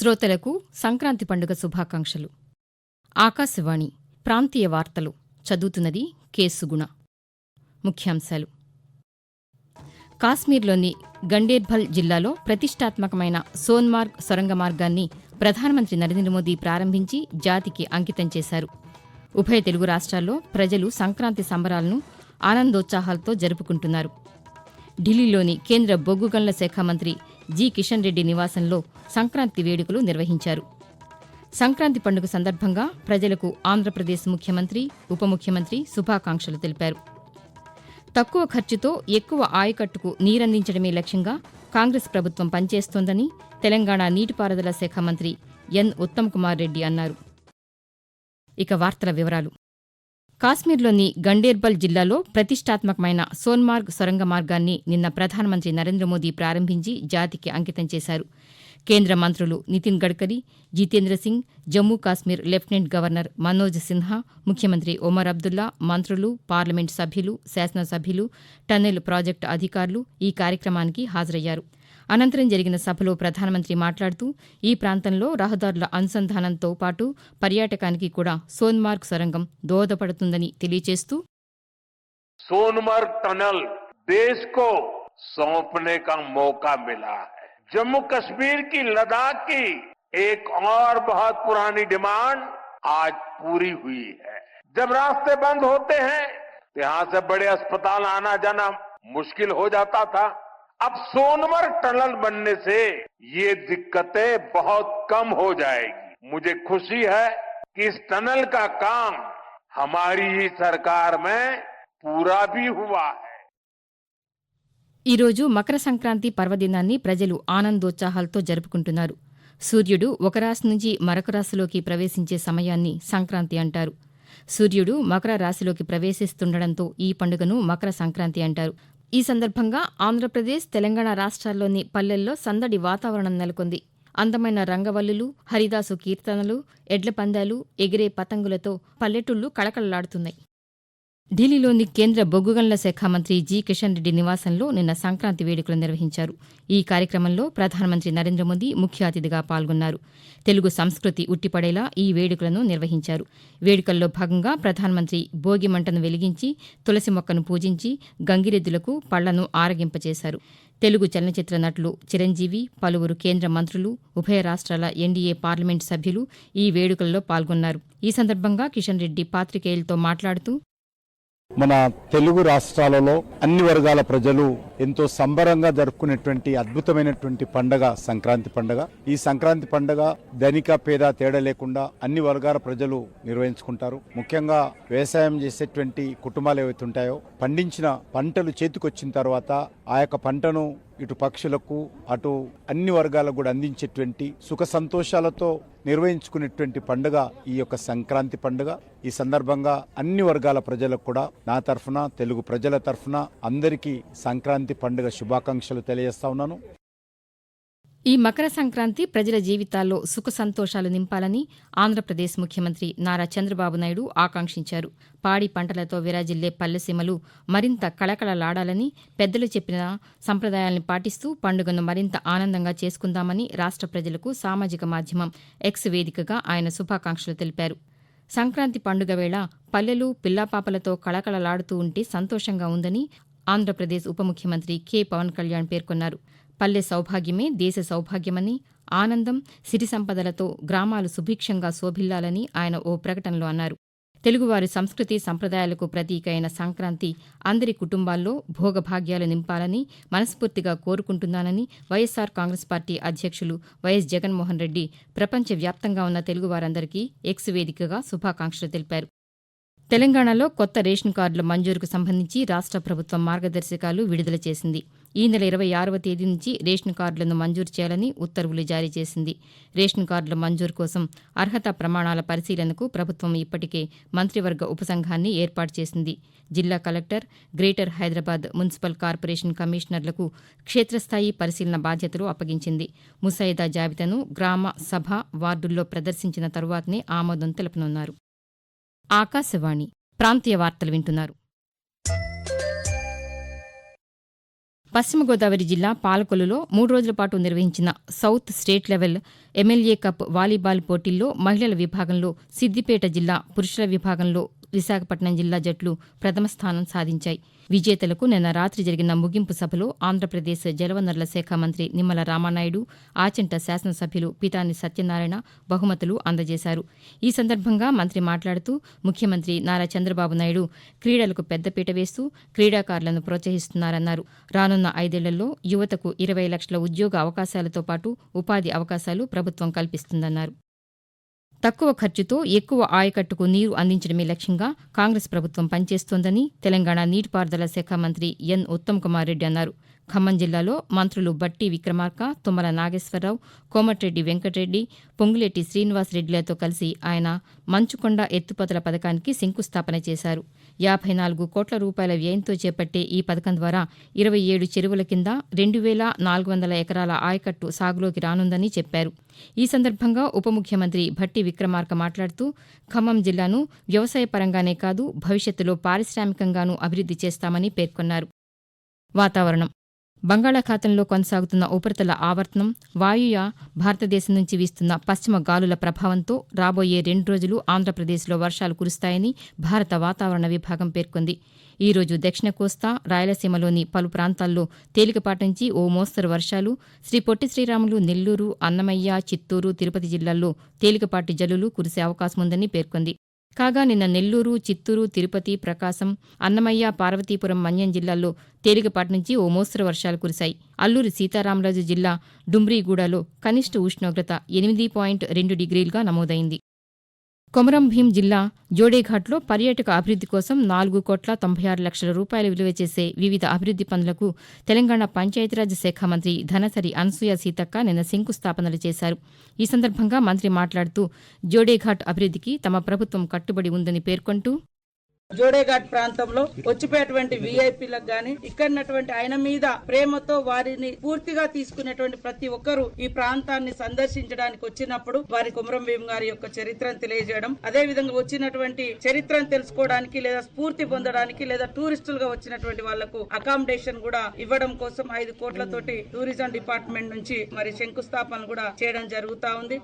శ్రోతలకు సంక్రాంతి పండుగ శుభాకాంక్షలు. ఆకాశవాణి ప్రాంతీయ వార్తలు చదువుతున్నది కె. సుగుణ. ముఖ్యాంశాలు. కాశ్మీర్లోని గండేర్బల్ జిల్లాలో ప్రతిష్టాత్మకమైన సోన్మార్గ్ సొరంగ మార్గాన్ని ప్రధానమంత్రి నరేంద్ర మోదీ ప్రారంభించి జాతికి అంకితం చేశారు. ఉభయ తెలుగు రాష్ట్రాల్లో ప్రజలు సంక్రాంతి సంబరాలను ఆనందోత్సాహాలతో జరుపుకుంటున్నారు. ఢిల్లీలోని కేంద్ర బొగ్గు గనుల శాఖ మంత్రి జి. కిషన్ రెడ్డి నివాసంలో సంక్రాంతి వేడుకలు నిర్వహించారు. సంక్రాంతి పండుగ సందర్భంగా ప్రజలకు ఆంధ్రప్రదేశ్ ముఖ్యమంత్రి ఉప ముఖ్యమంత్రి శుభాకాంక్షలు తెలిపారు. తక్కువ ఖర్చుతో ఎక్కువ ఆయకట్టుకు నీరందించడమే లక్ష్యంగా కాంగ్రెస్ ప్రభుత్వం పనిచేస్తోందని తెలంగాణ నీటిపారుదల శాఖ మంత్రి ఎన్. ఉత్తమ్ కుమార్ రెడ్డి అన్నారు. ఇక వార్తల వివరాలు. కాశ్మీర్లోని గండేర్బల్ జిల్లాలో ప్రతిష్టాత్మకమైన సోన్మార్గ్ సొరంగ మార్గాన్ని నిన్న ప్రధానమంత్రి నరేంద్ర మోదీ ప్రారంభించి జాతికి అంకితం చేశారు. కేంద్ర మంత్రులు నితిన్ గడ్కరీ జితేంద్ర సింగ్ జమ్మూ కాశ్మీర్ లెఫ్టినెంట్ గవర్నర్ మనోజ్ సిన్హా ముఖ్యమంత్రి ఒమర్ అబ్దుల్లా మంత్రులు పార్లమెంటు సభ్యులు శాసనసభ్యులు టన్నెల్ ప్రాజెక్టు అధికారులు ఈ కార్యక్రమానికి హాజరయ్యారు. అనంతరం జరిగిన సభలో ప్రధానమంత్రి మాట్లాడుతూ ఈ ప్రాంతంలో రహదారుల అనుసంధానంతో పాటు పర్యాటకానికి కూడా సోన్మార్గ్ సొరంగం దోహదపడుతుందని తెలియజేస్తూ सोनमर्ग टनल देश को सौंपने का मौका मिला है जम्मू कश्मीर की लद्दाख की एक और बहुत पुरानी डिमांड आज पूरी हुई है जब रास्ते बंद होते हैं तो यहां से बड़े अस्पताल आना जाना मुश्किल हो जाता था अब सोनमर्ग टनल बनने से ये दिक्कतें बहुत कम हो जाएगी मुझे खुशी है कि इस टनल का काम हमारी ही सरकार में पूरा भी हुआ है ఈరోజు మకర సంక్రాంతి పర్వదినాన్ని ప్రజలు ఆనందోత్సాహాలతో జరుపుకుంటున్నారు సూర్యుడు ఒక రాశి నుంచి మరొక రాశిలోకి ప్రవేశించే సమయాన్ని సంక్రాంతి అంటారు సూర్యుడు మకర రాశిలోకి ప్రవేశిస్తుండటంతో ఈ పండుగను మకర సంక్రాంతి అంటారు ఈ సందర్భంగా ఆంధ్రప్రదేశ్ తెలంగాణ రాష్ట్రాల్లోని పల్లెల్లో సందడి వాతావరణం నెలకొంది. అందమైన రంగవల్లులు హరిదాసు కీర్తనలు ఎడ్ల పందాలు ఎగిరే పతంగులతో పల్లెటూళ్ళు కళకళలాడుతున్నాయి. ఢిల్లీలోని కేంద్ర బొగ్గు గనుల శాఖ మంత్రి జి. కిషన్ రెడ్డి నివాసంలో నిన్న సంక్రాంతి వేడుకలు నిర్వహించారు. ఈ కార్యక్రమంలో ప్రధానమంత్రి నరేంద్ర మోదీ ముఖ్య అతిథిగా పాల్గొన్నారు. తెలుగు సంస్కృతి ఉట్టిపడేలా ఈ వేడుకలను నిర్వహించారు. వేడుకల్లో భాగంగా ప్రధానమంత్రి భోగి మంటను వెలిగించి తులసి మొక్కను పూజించి గంగిరెద్దులకు పళ్ళను ఆరగింపచేశారు. తెలుగు చలనచిత్ర నటులు చిరంజీవి పలువురు కేంద్ర మంత్రులు ఉభయ రాష్ట్రాల ఎన్డీఏ పార్లమెంటు సభ్యులు ఈ వేడుకల్లో పాల్గొన్నారు. ఈ సందర్భంగా కిషన్ రెడ్డి పాత్రికేయులతో మాట్లాడుతూ మన తెలుగు రాష్ట్రాలలో అన్ని వర్గాల ప్రజలు ఎంతో సంబరంగా జరుపుకునేటువంటి అద్భుతమైనటువంటి పండగ సంక్రాంతి పండగ. ఈ సంక్రాంతి పండగ ధనిక పేద తేడా లేకుండా అన్ని వర్గాల ప్రజలు నిర్వహించుకుంటారు. ముఖ్యంగా వ్యవసాయం చేసేటువంటి కుటుంబాలు ఏవైతే ఉంటాయో పండించిన పంటలు చేతికొచ్చిన తర్వాత ఆ యొక్క పంటను ఇటు పక్షులకు అటు అన్ని వర్గాలకు కూడా అందించేటువంటి సుఖ సంతోషాలతో నిర్వహించుకునేటువంటి పండుగ ఈ యొక్క సంక్రాంతి పండుగ. ఈ సందర్భంగా అన్ని వర్గాల ప్రజలకు కూడా నా తరఫున తెలుగు ప్రజల తరఫున అందరికీ సంక్రాంతి పండుగ శుభాకాంక్షలు తెలియజేస్తా ఉన్నాను. ఈ మకర సంక్రాంతి ప్రజల జీవితాల్లో సుఖ సంతోషాలు నింపాలని ఆంధ్రప్రదేశ్ ముఖ్యమంత్రి నారా చంద్రబాబు నాయుడు ఆకాంక్షించారు. పాడి పంటలతో విరాజిల్లే పల్లెసీమలు మరింత కళకళలాడాలని పెద్దలు చెప్పిన సంప్రదాయాల్ని పాటిస్తూ పండుగను మరింత ఆనందంగా చేసుకుందామని రాష్ట్ర ప్రజలకు సామాజిక మాధ్యమం ఎక్స్ వేదికగా ఆయన శుభాకాంక్షలు తెలిపారు. సంక్రాంతి పండుగ వేళ పల్లెలు పిల్లాపాపలతో కళకళలాడుతూ ఉంటే సంతోషంగా ఉందని ఆంధ్రప్రదేశ్ ఉప ముఖ్యమంత్రి కె పవన్ కళ్యాణ్ పేర్కొన్నారు. పల్లె సౌభాగ్యమే దేశ సౌభాగ్యమని ఆనందం సిరి సంపదలతో గ్రామాలు సుభిక్షంగా శోభిల్లాలని ఆయన ఓ ప్రకటనలో అన్నారు. తెలుగువారి సంస్కృతి సంప్రదాయాలకు ప్రతీక అయిన సంక్రాంతి అందరి కుటుంబాల్లో భోగభాగ్యాలు నింపాలని మనస్ఫూర్తిగా కోరుకుంటున్నానని వైఎస్సార్ కాంగ్రెస్ పార్టీ అధ్యక్షులు వైఎస్ జగన్మోహన్ రెడ్డి ప్రపంచవ్యాప్తంగా ఉన్న తెలుగువారందరికీ ఎక్స్ వేదికగా శుభాకాంక్షలు తెలిపారు. తెలంగాణలో కొత్త రేషన్ కార్డుల మంజూరుకు సంబంధించి రాష్ట్ర ప్రభుత్వం మార్గదర్శకాలు విడుదల చేసింది. ఈ నెల ఇరవై ఆరవ తేదీ నుంచి రేషన్ కార్డులను మంజూరు చేయాలని ఉత్తర్వులు జారీ చేసింది. రేషన్ కార్డుల మంజూరు కోసం అర్హత ప్రమాణాల పరిశీలనకు ప్రభుత్వం ఇప్పటికే మంత్రివర్గ ఉపసంఘాన్ని ఏర్పాటు చేసింది. జిల్లా collector greater Hyderabad municipal corporation కమిషనర్లకు క్షేత్రస్థాయి పరిశీలన బాధ్యతలు అప్పగించింది. ముసాయిదా జాబితాను గ్రామ సభ వార్డుల్లో ప్రదర్శించిన తరువాతనే ఆమోదం తెలుపనున్నారు. ఆకాశవాణి ప్రాంతీయ వార్తలు వింటున్నారు. పశ్చిమ గోదావరి జిల్లా పాలకొల్లులో మూడు రోజుల పాటు నిర్వహించిన south state level MLA cup volleyball పోటీల్లో మహిళల విభాగంలో సిద్దిపేట జిల్లా పురుషుల విభాగంలో విశాఖపట్నం జిల్లా జట్లు ప్రథమ స్థానం సాధించాయి. విజేతలకు నిన్న రాత్రి జరిగిన ముగింపు సభలో ఆంధ్రప్రదేశ్ జలవనరుల శాఖ మంత్రి నిమ్మల రామానాయుడు ఆచంట శాసనసభ్యులు పితాని సత్యనారాయణ బహుమతులు అందజేశారు. ఈ సందర్భంగా మంత్రి మాట్లాడుతూ ముఖ్యమంత్రి నారా చంద్రబాబు నాయుడు క్రీడలకు పెద్దపీట వేస్తూ క్రీడాకారులను ప్రోత్సహిస్తున్నారన్నారు. రానున్న ఐదేళ్ళలో యువతకు ఇరవై లక్షల ఉద్యోగ అవకాశాలతో పాటు ఉపాధి అవకాశాలు ప్రభుత్వం కల్పిస్తుందన్నారు. తక్కువ ఖర్చుతో ఎక్కువ ఆయకట్టుకు నీరు అందించడమే లక్ష్యంగా కాంగ్రెస్ ప్రభుత్వం పనిచేస్తోందని తెలంగాణ నీటిపారుదల శాఖ మంత్రి ఎన్ ఉత్తమ్ కుమార్ రెడ్డి అన్నారు. ఖమ్మం జిల్లాలో మంత్రులు బట్టి విక్రమార్క తుమ్మల నాగేశ్వరరావు కోమటిరెడ్డి వెంకటరెడ్డి పొంగులేటి శ్రీనివాసరెడ్డిలతో కలిసి ఆయన మంచుకొండ ఎత్తుపతల పథకానికి శంకుస్థాపన చేశారు. యాభై నాలుగు కోట్ల రూపాయల వ్యయంతో చేపట్టే ఈ పథకం ద్వారా ఇరవై ఏడు చెరువుల కింద రెండు వేల నాలుగు వందల ఎకరాల ఆయకట్టు సాగులోకి రానుందని చెప్పారు. ఈ సందర్భంగా ఉప ముఖ్యమంత్రి భట్టి విక్రమార్క మాట్లాడుతూ ఖమ్మం జిల్లాను వ్యవసాయ పరంగానే కాదు భవిష్యత్తులో పారిశ్రామికంగానూ అభివృద్ది చేస్తామని పేర్కొన్నారు. వాతావరణం బంగాళాఖాతంలో కొనసాగుతున్న ఉపరితల ఆవర్తనం వాయువ్య భారతదేశం నుంచి వీస్తున్న పశ్చిమ గాలుల ప్రభావంతో రాబోయే రెండు రోజులు ఆంధ్రప్రదేశ్లో వర్షాలు కురుస్తాయని భారత వాతావరణ విభాగం పేర్కొంది. ఈ రోజు దక్షిణ కోస్తా రాయలసీమలోని పలు ప్రాంతాల్లో తేలికపాటి నుంచి ఓ మోస్తరు వర్షాలు శ్రీ పొట్టి శ్రీరాములు నెల్లూరు అన్నమయ్య చిత్తూరు తిరుపతి జిల్లాల్లో తేలికపాటి జల్లులు కురిసే అవకాశం ఉందని పేర్కొంది. కాగా నిన్న నెల్లూరు చిత్తూరు తిరుపతి ప్రకాశం అన్నమయ్య పార్వతీపురం మన్యం జిల్లాల్లో తేలికపాటి నుంచి ఓ మోస్తరు వర్షాలు కురిశాయి. అల్లూరి సీతారామరాజు జిల్లా డుమ్రీగూడలో కనిష్ట ఉష్ణోగ్రత ఎనిమిది పాయింట్ రెండు డిగ్రీలుగా నమోదైంది. కొమరం భీం జిల్లా జోడేఘాట్లో పర్యాటక అభివృద్ది కోసం నాలుగు కోట్ల తొంభై ఆరు లక్షల రూపాయలు విలువ చేసే వివిధ అభివృద్ది పనులకు తెలంగాణ పంచాయతీరాజ్ శాఖ మంత్రి ధనసరి అనసూయ సీతక్క నిన్న శంకుస్థాపనలు చేశారు. ఈ సందర్భంగా మంత్రి మాట్లాడుతూ జోడేఘాట్ అభివృద్దికి తమ ప్రభుత్వం కట్టుబడి ఉందని పేర్కొంటూ జోడేఘాట్ ప్రాంతంలో వచ్చిపోయేటువంటి విఐపీలకు గాని ఇక్కడనటువంటి ఆయన మీద ప్రేమతో వారిని పూర్తిగా తీసుకునేటువంటి ప్రతి ఒక్కరు ఈ ప్రాంతాన్ని సందర్శించడానికి వచ్చినప్పుడు వారి కుమరం భీమ్ గారి యొక్క చరిత్రను తెలియజేయడం అదే విధంగా వచ్చినటువంటి చరిత్రను తెలుసుకోవడానికి లేదా స్ఫూర్తి పొందడానికి లేదా టూరిస్టులుగా వచ్చినటువంటి వాళ్ళకు అకామిడేషన్ కూడా ఇవ్వడం కోసం ఐదు కోట్లతోటి టూరిజం డిపార్ట్మెంట్ నుంచి మరి శంకుస్థాపన కూడా చేయడం జరుగుతా ఉంది.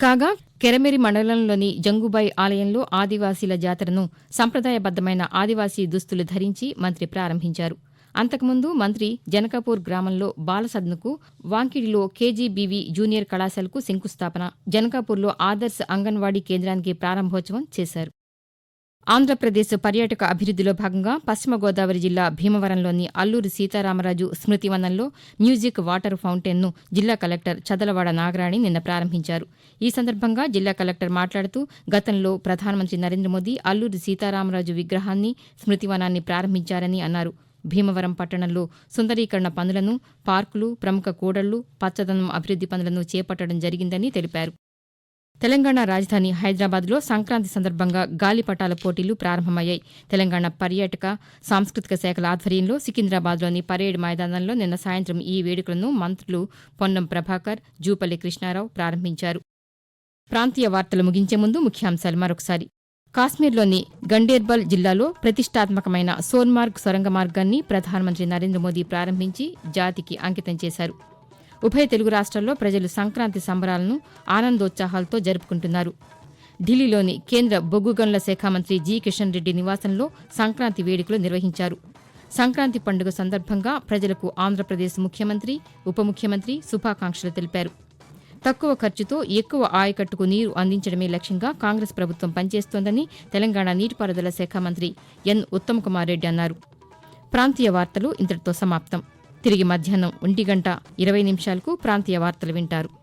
కాగా కెరమెరి మండలంలోని జంగుబాయి ఆలయంలో ఆదివాసీల జాతరను సంప్రదాయబద్దమైన ఆదివాసీ దుస్తులు ధరించి మంత్రి ప్రారంభించారు. అంతకుముందు మంత్రి జనకాపూర్ గ్రామంలో బాలసద్నుకు వాంకిడిలో కేజీబీవీ జూనియర్ కళాశాలకు శంకుస్థాపన జనకాపూర్లో ఆదర్శ్ అంగన్వాడీ కేంద్రానికి ప్రారంభోత్సవం చేశారు. ఆంధ్రప్రదేశ్ పర్యాటక అభివృద్దిలో భాగంగా పశ్చిమ గోదావరి జిల్లా భీమవరంలోని అల్లూరి సీతారామరాజు స్మృతివనంలో మ్యూజిక్ వాటర్ ఫౌంటైన్ను జిల్లా కలెక్టర్ చదలవాడ నాగరాణి నిన్న ప్రారంభించారు. ఈ సందర్భంగా జిల్లా కలెక్టర్ మాట్లాడుతూ గతంలో ప్రధానమంత్రి నరేంద్ర మోదీ అల్లూరి సీతారామరాజు విగ్రహాన్ని స్మృతివనాన్ని ప్రారంభించారని అన్నారు. భీమవరం పట్టణంలో సుందరీకరణ పనులను పార్కులు ప్రముఖ కూడళ్ళు పచ్చదనం అభివృద్ది పనులను చేపట్టడం జరిగిందని తెలిపారు. తెలంగాణ రాజధాని హైదరాబాద్లో సంక్రాంతి సందర్భంగా గాలిపటాల పోటీలు ప్రారంభమయ్యాయి. తెలంగాణ పర్యాటక సాంస్కృతిక శాఖల ఆధ్వర్యంలో సికింద్రాబాద్లోని పరేడ్ మైదానంలో నిన్న సాయంత్రం ఈ వేడుకలను మంత్రులు పొన్నం ప్రభాకర్ జూపల్లి కృష్ణారావు ప్రారంభించారు. ప్రాంతీయ వార్తలు ముగించే ముందు ముఖ్యాంశాలు మరొకసారి. కాశ్మీర్లోని గండేర్బల్ జిల్లాలో ప్రతిష్టాత్మకమైన సోన్మార్గ్ సొరంగ మార్గాన్ని ప్రధానమంత్రి నరేంద్ర మోదీ ప్రారంభించి జాతికి అంకితం చేశారు. ఉభయ తెలుగు రాష్ట్రాల్లో ప్రజలు సంక్రాంతి సంబరాలను ఆనందోత్సాహాలతో జరుపుకుంటున్నారు. ఢిల్లీలోని కేంద్ర బొగ్గు గనుల శాఖ మంత్రి జి కిషన్ రెడ్డి నివాసంలో సంక్రాంతి వేడుకలు నిర్వహించారు. సంక్రాంతి పండుగ సందర్భంగా ప్రజలకు ఆంధ్రప్రదేశ్ ముఖ్యమంత్రి ఉప ముఖ్యమంత్రి శుభాకాంక్షలు తెలిపారు. తక్కువ ఖర్చుతో ఎక్కువ ఆయకట్టుకు నీరు అందించడమే లక్ష్యంగా కాంగ్రెస్ ప్రభుత్వం పనిచేస్తోందని తెలంగాణ నీటిపారుదల శాఖ మంత్రి ఎన్ ఉత్తమ్ కుమార్ రెడ్డి అన్నారు. ప్రాంతీయ వార్తలు ఇంతటితో సమాప్తం. తిరిగి మధ్యాహ్నం ఒంటి గంట ఇరవై నిమిషాలకు ప్రాంతీయ వార్తలు వింటారు.